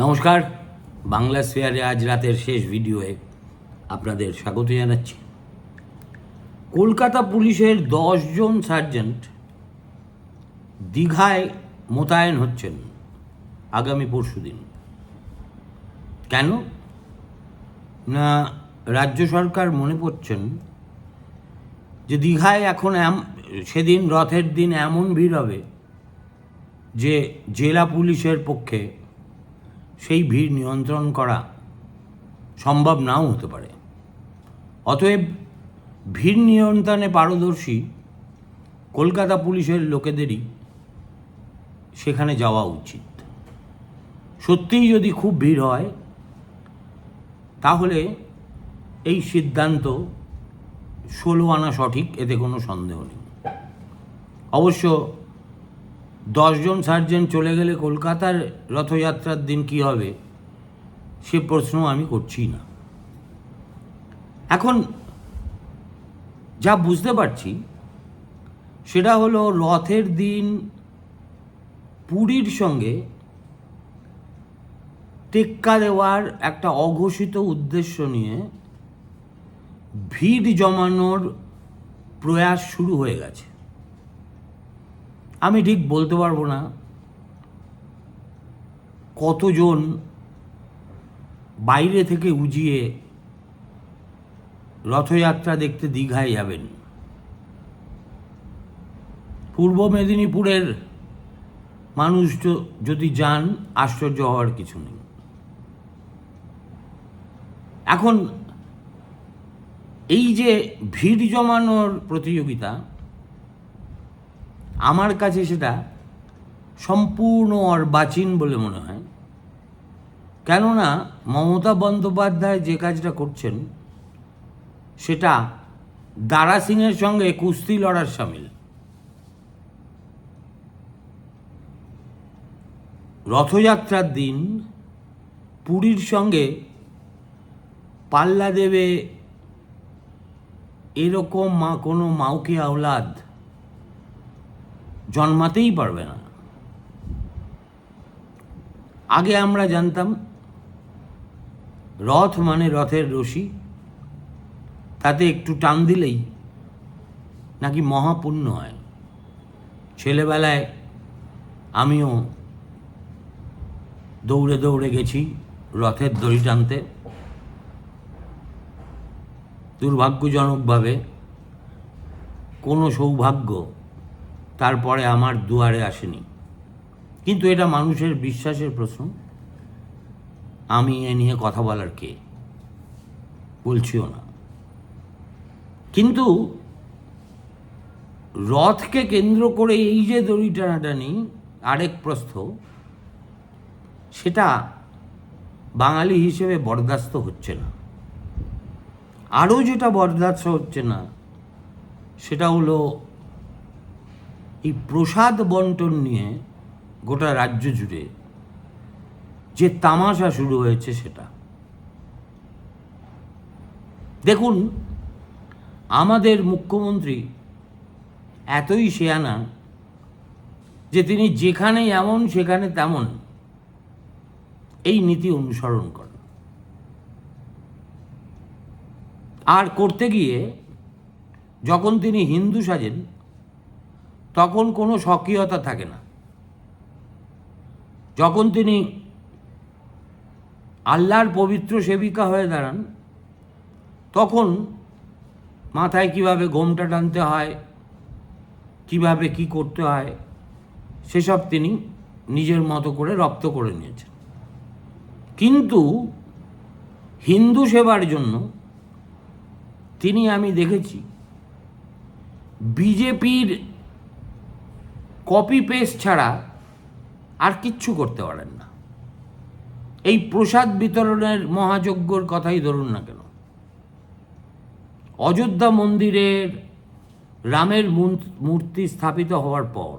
নমস্কার। বাংলা স্ফেয়ারে আজ রাতের শেষ ভিডিওয়ে আপনাদের স্বাগত জানাচ্ছি। কলকাতা পুলিশের জন সার্জেন্ট দীঘায় মোতায়েন হচ্ছেন আগামী পরশুদিন কেন? না, রাজ্য সরকার মনে করছেন যে দীঘায় এখন সেদিন রথের দিন এমন ভিড় হবে যে জেলা পুলিশের পক্ষে সেই ভিড় নিয়ন্ত্রণ করা সম্ভব নাও হতে পারে। অতএব ভিড় নিয়ন্ত্রণে পারদর্শী কলকাতা পুলিশের লোকেদেরই সেখানে যাওয়া উচিত। সত্যিই যদি খুব ভিড় হয়, তাহলে এই সিদ্ধান্ত ষোলো আনা সঠিক, এতে কোনো সন্দেহ নেই। অবশ্য দশজন সার্জেন্ট চলে গেলে কলকাতার রথযাত্রার দিন কি হবে? সে প্রশ্ন আমি করছি না। এখন যা বুঝতে পারছি, সেটা হলো রথের দিন পুরীর সঙ্গে টেক্কা দেওয়ার একটা অঘোষিত উদ্দেশ্য নিয়ে ভিড় জমানোর প্রয়াস শুরু হয়ে গেছে। আমি ঠিক বলতে পারব না কতজন বাইরে থেকে উজিয়ে রথযাত্রা দেখতে দীঘায় যাবেন। পূর্ব মেদিনীপুরের মানুষ যদি যান, আশ্চর্য হওয়ার কিছু নেই। এখন এই যে ভিড় জমানোর প্রতিযোগিতা আমার কাছে সেটা সম্পূর্ণ অর্বাচীন বলে মনে হয়। কেননা মমতা বন্দ্যোপাধ্যায় যে কাজটা করছেন, সেটা দারা সিংয়ের সঙ্গে কুস্তি লড়ার সামিল। রথযাত্রার দিন পুরীর সঙ্গে পাল্লা দেবে এরকম মা কোনো মাউকে আওলাদ জন্মাতেই পারবে না। আগে আমরা জানতাম, রথ মানে রথের রশি, তাতে একটু টান দিলেই নাকি মহাপুণ্য হয়। ছেলেবেলায় আমিও দৌড়ে দৌড়ে গেছি রথের দড়ি টানতে। দুর্ভাগ্যজনকভাবে কোনো সৌভাগ্য তারপরে আমার দুয়ারে আসেনি। কিন্তু এটা মানুষের বিশ্বাসের প্রশ্ন। আমি এ নিয়ে কথা বলার কে? বলছিও না। কিন্তু রথকে কেন্দ্র করে এই যে দড়ি টানাটানি, আরেক প্রস্থ, সেটা বাঙালি হিসেবে বরদাস্ত হচ্ছে না। আরও যেটা বরদাস্ত হচ্ছে না, সেটা হলো এই প্রসাদ বন্টন নিয়ে গোটা রাজ্য জুড়ে যে তামাশা শুরু হয়েছে সেটা। দেখুন, আমাদের মুখ্যমন্ত্রী এতই শেয়ানা যে তিনি যেখানে এমন, সেখানে তেমন এই নীতি অনুসরণ করেন। আর করতে গিয়ে যখন তিনি হিন্দু সাজেন তখন কোনো স্বকীয়তা থাকে না। যখন তিনি আল্লাহর পবিত্র সেবিকা হয়ে দাঁড়ান, তখন মাথায় কীভাবে গোমটা টানতে হয়, কীভাবে কি করতে হয়, সেসব তিনি নিজের মতো করে রপ্ত করে নিয়েছেন। কিন্তু হিন্দু সেবার জন্য তিনি আমি দেখেছি, বিজেপির কপি পেস্ট ছাড়া আর কিচ্ছু করতে পারেন না। এই প্রসাদ বিতরণের মহাযজ্ঞর কথাই ধরুন না কেন? অযোধ্যা মন্দিরের রামের মূর্তি স্থাপিত হওয়ার পর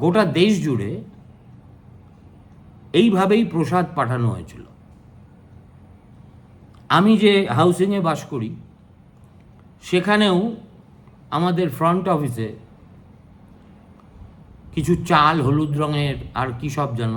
গোটা দেশ জুড়ে এইভাবেই প্রসাদ পাঠানো হয়েছিল। আমি যে হাউসিংয়ে বাস করি, সেখানেও আমাদের ফ্রন্ট অফিসে কিছু চাল হলুদ রঙের আর কি সব যেন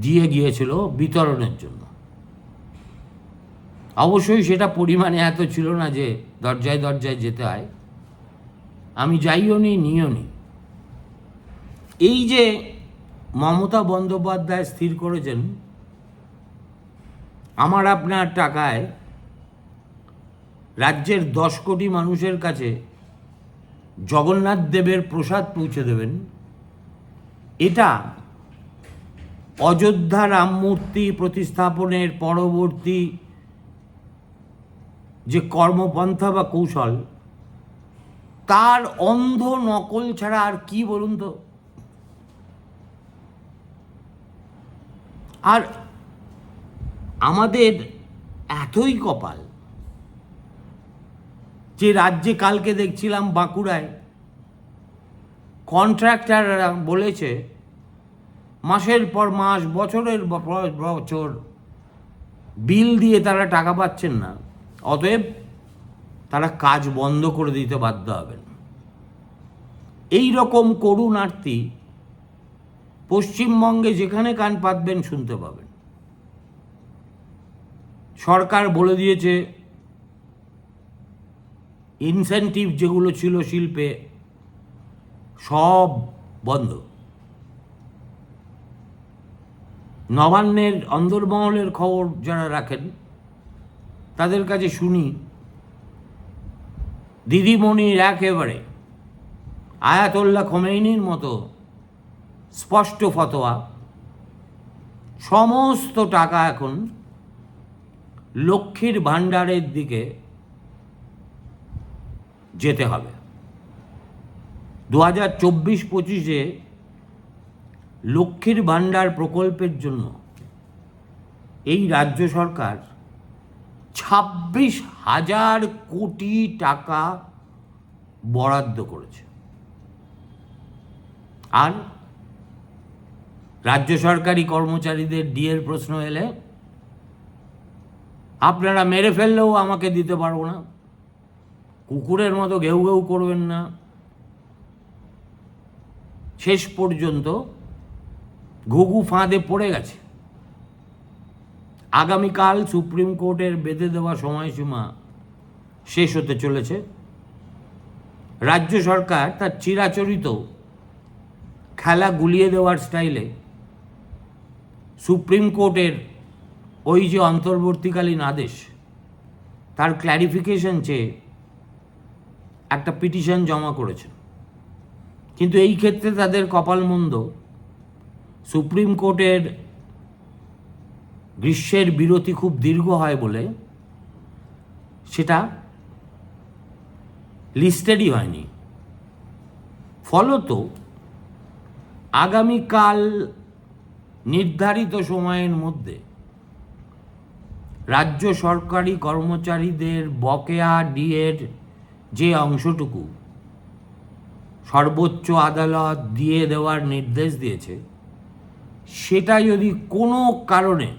দিয়ে গিয়েছিল বিতরণের জন্য। অবশ্যই সেটা পরিমাণে এত ছিল না যে দরজায় দরজায় যেতে হয়। আমি যাইও নি, নিও নি। এই যে মমতা বন্দ্যোপাধ্যায় স্থির করেছেন, আমার আপনার টাকায় রাজ্যের দশ কোটি মানুষের কাছে জগন্নাথ দেবের প্রসাদ পৌঁছে দেবেন। এটা অযোধ্যা রাম মূর্তি প্রতিস্থাপনের পরবর্তী যে কর্মপন্থা বা কৌশল, তার অন্ধ নকল ছাড়া আর কি বলুন তো? আর আমাদের এতই কপাল যে রাজ্যে কালকে দেখছিলাম বাঁকুড়ায় কন্ট্রাক্টাররা বলেছে, মাসের পর মাস, বছরের বছর, বিল দিয়ে তারা টাকা পাচ্ছেন না। অতএব তারা কাজ বন্ধ করে দিতে বাধ্য হবেন। এই রকম করুণ আরতি পশ্চিমবঙ্গে যেখানে কান পাতবেন শুনতে পাবেন। সরকার বলে দিয়েছে ইনসেন্টিভ যেগুলো ছিল শিল্পে, সব বন্ধ। নবান্নের অন্দরমহলের খবর যারা রাখেন, তাদের কাছে শুনি, দিদিমণির একেবারে আয়াতোল্লাহ খোমেইনির মতো স্পষ্ট ফতোয়া, সমস্ত টাকা এখন লক্ষ্মীর ভাণ্ডারের দিকে যেতে হবে। দু হাজার চব্বিশ পঁচিশে লক্ষ্মীর ভাণ্ডার প্রকল্পের জন্য এই রাজ্য সরকার ছাব্বিশ হাজার কোটি টাকা বরাদ্দ করেছে। আর রাজ্য সরকারি কর্মচারীদের ডিএর প্রশ্ন এলে, আপনারা মেরে ফেললেও আমাকে দিতে পারব না। কুকুরের মতো ঘেউ ঘেউ করবেন না। শেষ পর্যন্ত ঘুঘু ফাঁদে পড়ে গেছে। আগামীকাল সুপ্রিম কোর্টের বেঁধে দেওয়া সময়সীমা শেষ হতে চলেছে। রাজ্য সরকার তার চিরাচরিত খেলা গুলিয়ে দেওয়ার স্টাইলে সুপ্রিম কোর্টের ওই যে অন্তর্বর্তীকালীন আদেশ, তার ক্ল্যারিফিকেশন চেয়ে একটা পিটিশন জমা করেছে কিন্তু এই ক্ষেত্রে তাদের কপাল মন্দ। সুপ্রিম কোর্টের গ্রীষ্মের বিরতি খুব দীর্ঘ হয় বলে সেটা লিস্টেডই হয়নি। ফলত আগামীকাল নির্ধারিত সময়ের মধ্যে রাজ্য সরকারি কর্মচারীদের বকেয়া ডিএর যে অংশটুকু সর্বোচ্চ আদালত দিয়ে দেওয়ার নির্দেশ দিয়েছে সেটা যদি কোনো কারণে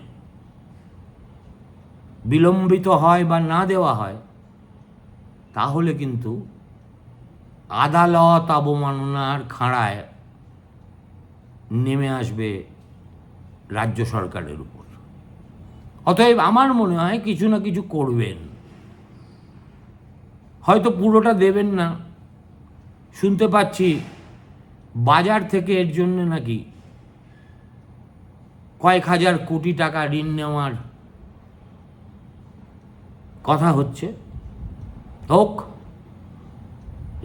বিলম্বিত হয় বা না দেওয়া হয়, তাহলে কিন্তু আদালত অবমাননার খাঁড়ায় নেমে আসবে রাজ্য সরকারের উপর। অতএব আমার মনে হয় কিছু না কিছু করবেন। হয়তো পুরোটা দেবেন না। শুনতে পাচ্ছি বাজার থেকে এর জন্য নাকি কয়েক হাজার কোটি টাকা ঋণ নেওয়ার কথা হচ্ছে। হোক,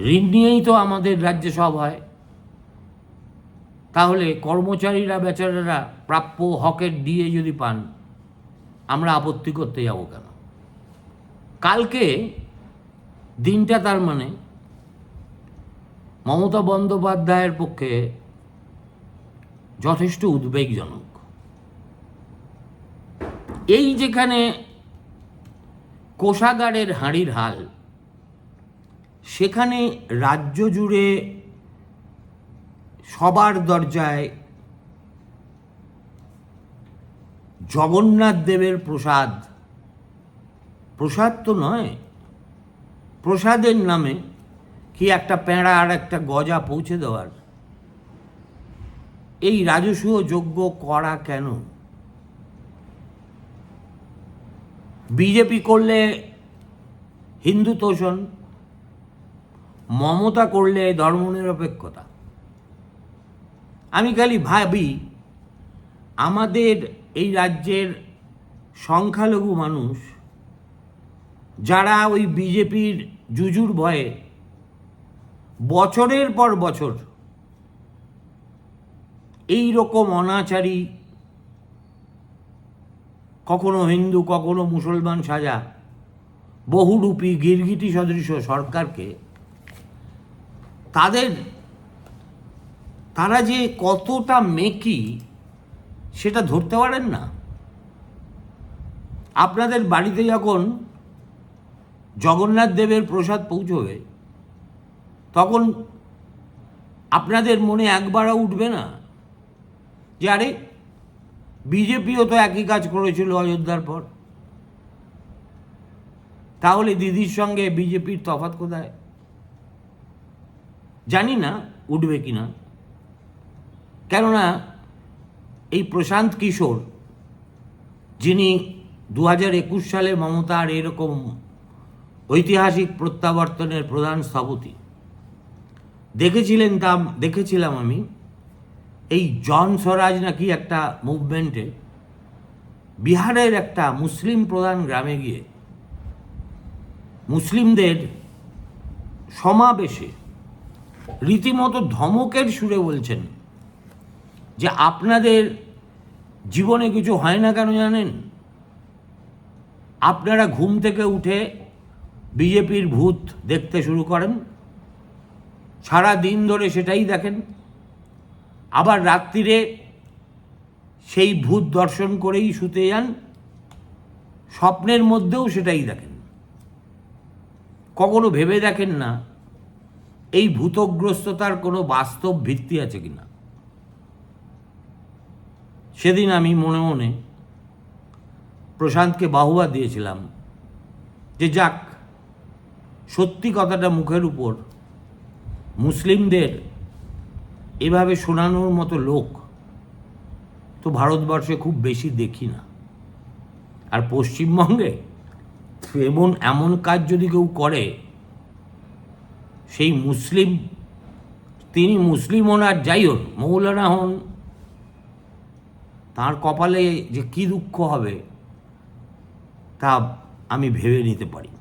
ঋণ নিয়েই তো আমাদের রাজ্যে সব হয়। তাহলে কর্মচারীরা, বেচারারা প্রাপ্য হকের দিয়ে যদি পান, আমরা আপত্তি করতে যাব কেন? কালকে দিনটা তার মানে মমতা বন্দ্যোপাধ্যায়ের পক্ষে যথেষ্ট উদ্বেগজনক। এই যেখানে কোষাগারের হাঁড়ির হাল, সেখানে রাজ্য জুড়ে সবার দরজায় জগন্নাথ দেবের প্রসাদ প্রসাদ তো নয় প্রসাদের নামে কি একটা প্যাঁড়া আর একটা গজা পৌঁছে দেওয়ার? এই রাজস্ব যোগ্য করা কেন? বিজেপি করলে হিন্দু তোষণ মমতা করলে ধর্মনিরপেক্ষতা। আমি খালি ভাবি, আমাদের এই রাজ্যের সংখ্যালঘু মানুষ যারা ওই বিজেপির জুজুর ভয়ে বছরের পর বছর এই রকম অনাচারী, কখনো হিন্দু, কখনো মুসলমান সাজা, বহুরূপী, গিরগিটি সদৃশ সরকারকে তাদের, তারা যে কতটা মেকি সেটা ধরতে পারেন না। আপনাদের বাড়িতে যখন জগন্নাথ দেবের প্রসাদ পৌঁছবে, তখন আপনাদের মনে একবারও উঠবে না যে, আরে, বিজেপিও তো একই কাজ করেছিল অযোধ্যার পর। তাহলে দিদির সঙ্গে বিজেপির তফাৎ কোথায়? জানি না উঠবে কি না। কেননা, এই প্রশান্ত কিশোর, যিনি দু হাজার একুশ সালে মমতার এরকম ঐতিহাসিক প্রত্যাবর্তনের প্রধান স্থপতি। দেখেছিলেন তা দেখেছিলাম আমি, এই জন স্বরাজ নাকি একটা মুভমেন্টে বিহারের একটা মুসলিম প্রধান গ্রামে গিয়ে মুসলিমদের সমাবেশে রীতিমতো ধমকের সুরে বলছেন যে, আপনাদের জীবনে কিছু হয় না কেন জানেন? আপনারা ঘুম থেকে উঠে বিজেপির ভূত দেখতে শুরু করেন। সারা দিন ধরে সেটাই দেখেন। আবার রাত্রিরে সেই ভূত দর্শন করেই শুতে যান। স্বপ্নের মধ্যেও সেটাই দেখেন। কখনো ভেবে দেখেন না এই ভূতগ্রস্ততার কোনো বাস্তব ভিত্তি আছে কিনা। সেদিন আমি মনে মনে প্রশান্তকে বাহুবা দিয়েছিলাম যে যাক সত্যি কথাটা মুখের উপর। মুসলিমদের এভাবে শোনানোর মতো লোক তো ভারতবর্ষে খুব বেশি দেখি না। আর পশ্চিমবঙ্গে এমন এমন কাজ যদি কেউ করে, সেই মুসলিম, তিনি মুসলিম হন আর যাই হন মৌলানা হন, তার কপালে যে কী দুঃখ হবে, তা আমি ভেবে নিতে পারি।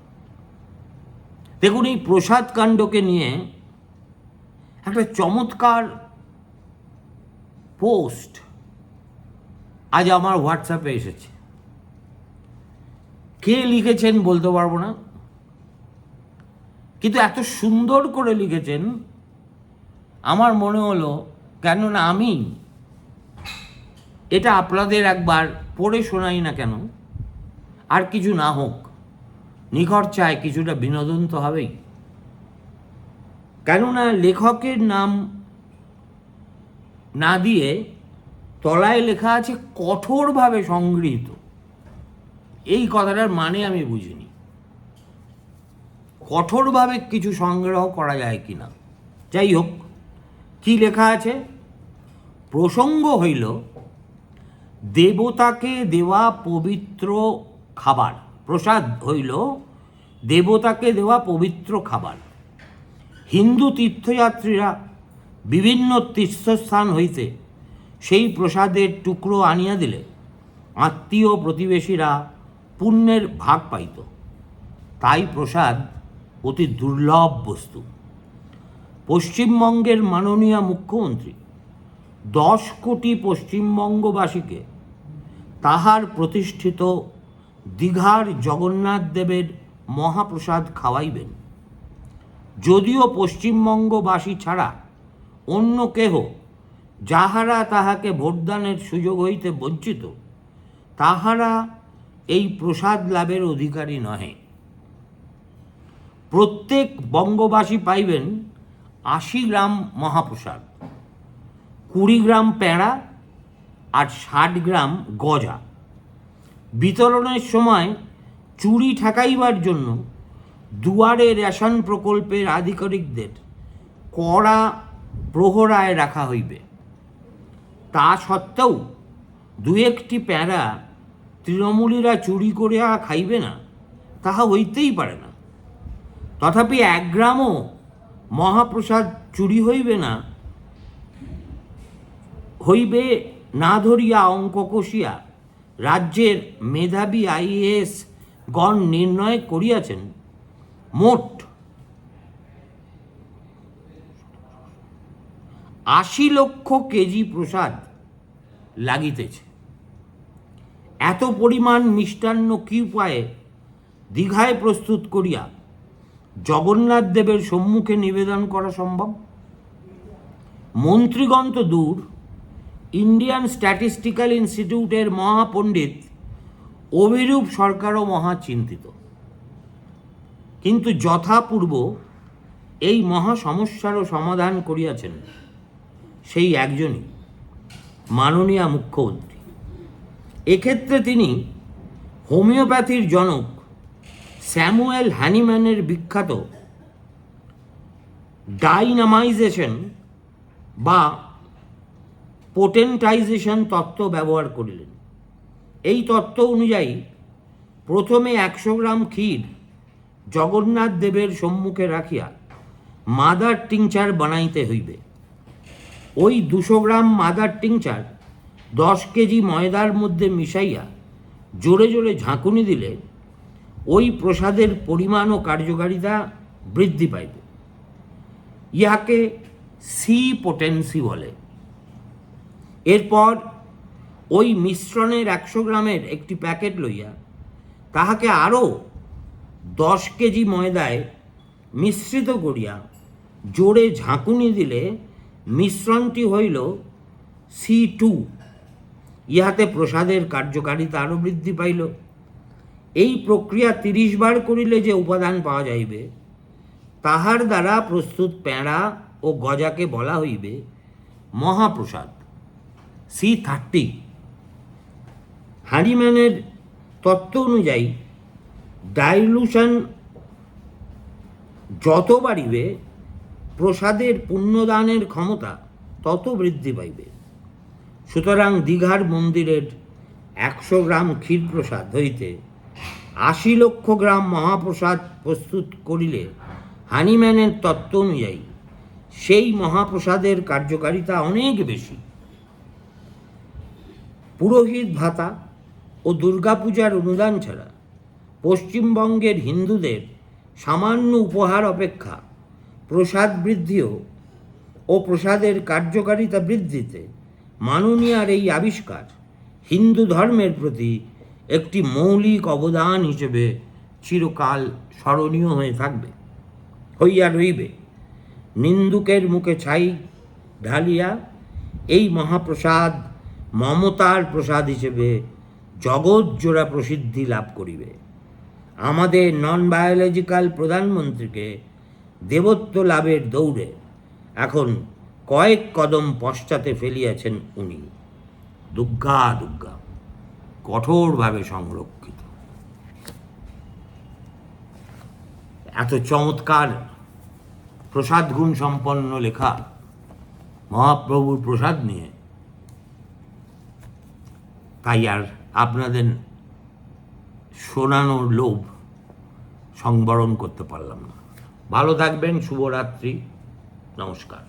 দেখুন এই প্রসাদ কাণ্ডকে নিয়ে একটা চমৎকার পোস্ট আজ আমার হোয়াটসঅ্যাপে এসেছে। কে লিখেছেন বলতে পারব না? কিন্তু এত সুন্দর করে লিখেছেন, আমার মনে হলো কেননা আমি এটা আপনাদের একবার পড়ে শোনাই না কেন, আর কিছু না হোক। নিখর চায়, কিছুটা বিনোদন তো হবেই। কেননা লেখকের নাম না দিয়ে তলায় লেখা আছে, কঠোরভাবে সংগৃহীত। এই কথাটার মানে আমি বুঝিনি। কঠোরভাবে কিছু সংগ্রহ করা যায় কি না যাই হোক, কি লেখা আছে? প্রসঙ্গ হইল, দেবতাকে দেওয়া পবিত্র খাবার। প্রসাদ হইল দেবতাকে দেওয়া পবিত্র খাবার। হিন্দু তীর্থযাত্রীরা বিভিন্ন তীর্থস্থান হইতে সেই প্রসাদের টুকরো আনিয়া দিলে আত্মীয় প্রতিবেশীরা পুণ্যের ভাগ পাইত। তাই প্রসাদ অতি দুর্লভ বস্তু। পশ্চিমবঙ্গের মাননীয় মুখ্যমন্ত্রী দশ কোটি পশ্চিমবঙ্গবাসীকে তাহার প্রতিষ্ঠিত দীঘার জগন্নাথ দেবের মহাপ্রসাদ খাওয়াইবেন। যদিও পশ্চিমবঙ্গবাসী ছাড়া অন্য কেহ যাহারা তাহাকে ভোটদানের সুযোগ হইতে বঞ্চিত, তাহারা এই প্রসাদ লাভের অধিকারী নহে। প্রত্যেক বঙ্গবাসী পাইবেন আশি গ্রাম মহাপ্রসাদ, কুড়ি গ্রাম প্যাঁড়া আর ষাট গ্রাম গজা। বিতরণের সময় চুরি ঠেকাইবার জন্য দুয়ারে রেশন প্রকল্পের আধিকারিকদের কড়া প্রহরায় রাখা হইবে। তা সত্ত্বেও দু একটি প্যাঁড়া তৃণমূলীরা চুরি করে আর খাইবে না, তাহা হইতেই পারে না। তথাপি এক গ্রামও মহাপ্রসাদ চুরি হইবে না হইবে না ধরিয়া অঙ্ক কষিয়া রাজ্যের মেধাবী আইএএস গণ নির্ণয় করিয়াছেন। মোট আশি লক্ষ কেজি প্রসাদ লাগিতেছে। এত পরিমাণ মিষ্টান্ন কি উপায়ে দীঘায় প্রস্তুত করিয়া জগন্নাথ দেবের সম্মুখে নিবেদন করা সম্ভব? মন্ত্রীগণ তো দূর। ইন্ডিয়ান স্ট্যাটিস্টিক্যাল ইনস্টিটিউটের মহাপণ্ডিত অভিরূপ সরকারও মহা চিন্তিত কিন্তু যথাপূর্ব এই মহা সমস্যারও সমাধান করিয়াছেন সেই একজনই মাননীয় মুখ্যমন্ত্রী। এক্ষেত্রে তিনি হোমিওপ্যাথির জনক স্যামুয়েল হ্যানিম্যানের বিখ্যাত ডাইনামাইজেশন বা পোটেন্টাইজেশন তত্ত্ব ব্যবহার করিলেন। এই তত্ত্ব অনুযায়ী প্রথমে একশো গ্রাম ক্ষীর জগন্নাথ দেবের সম্মুখে রাখিয়া মাদার টিংচার বানাইতে হইবে। ওই দুশো গ্রাম মাদার টিংচার দশ কেজি ময়দার মধ্যে মিশাইয়া জোরে জোরে ঝাঁকুনি দিলে ওই প্রসাদের পরিমাণ ও কার্যকারিতা বৃদ্ধি পাইবে। ইহাকে সি পোটেন্সি বলে। এরপর ওই মিশ্রণের একশো গ্রামের একটি প্যাকেট লইয়া তাহাকে আরও দশ কেজি ময়দায় মিশ্রিত করিয়া জোরে ঝাঁকুনি দিলে মিশ্রণটি হইল সি টু। ইহাতে প্রসাদের কার্যকারিতা আরও বৃদ্ধি পাইল। এই প্রক্রিয়া তিরিশ বার করিলে যে উপাদান পাওয়া যাইবে, তাহার দ্বারা প্রস্তুত প্যাঁড়া ও গজাকে বলা হইবে মহাপ্রসাদ। সি থার্টি হারিম্যানের তত্ত্ব অনুযায়ী ডাইলুশন যত বাড়িবে, প্রসাদের পুণ্যদানের ক্ষমতা তত বৃদ্ধি পাইবে। সুতরাং দীঘার মন্দিরের একশো গ্রাম ক্ষীর প্রসাদ হইতে আশি লক্ষ গ্রাম মহাপ্রসাদ প্রস্তুত করিলে হানিম্যানের তত্ত্ব অনুযায়ী সেই মহাপ্রসাদের কার্যকারিতা অনেক বেশি। পুরোহিত ভাতা ও দুর্গাপূজার অনুদান ছাড়া পশ্চিমবঙ্গের হিন্দুদের সামান্য উপহার অপেক্ষা প্রসাদ বৃদ্ধিও ও প্রসাদের কার্যকারিতা বৃদ্ধিতে মাননীয়ার এই আবিষ্কার হিন্দু ধর্মের প্রতি একটি মৌলিক অবদান হিসেবে চিরকাল স্মরণীয় হয়ে থাকবে, হইয়া রইবে নিন্দুকের মুখে ছাই ঢালিয়া এই মহাপ্রসাদ মমতার প্রসাদ হিসেবে জগৎজোড়া প্রসিদ্ধি লাভ করিবে। আমাদের নন বায়োলজিক্যাল প্রধানমন্ত্রীকে দেবত্ব লাভের দৌড়ে এখন কয়েক কদম পশ্চাতে ফেলিয়াছেন উনি। দুর্গা দুর্গা কঠোরভাবে সংরক্ষিত। এত চমৎকার প্রসাদ গুণ সম্পন্ন লেখা মহাপ্রভুর প্রসাদ নিয়ে তাই আর আপনাদের শোনানোর লোভ সংবরণ করতে পারলাম না। ভালো থাকবেন শুভরাত্রি নমস্কার।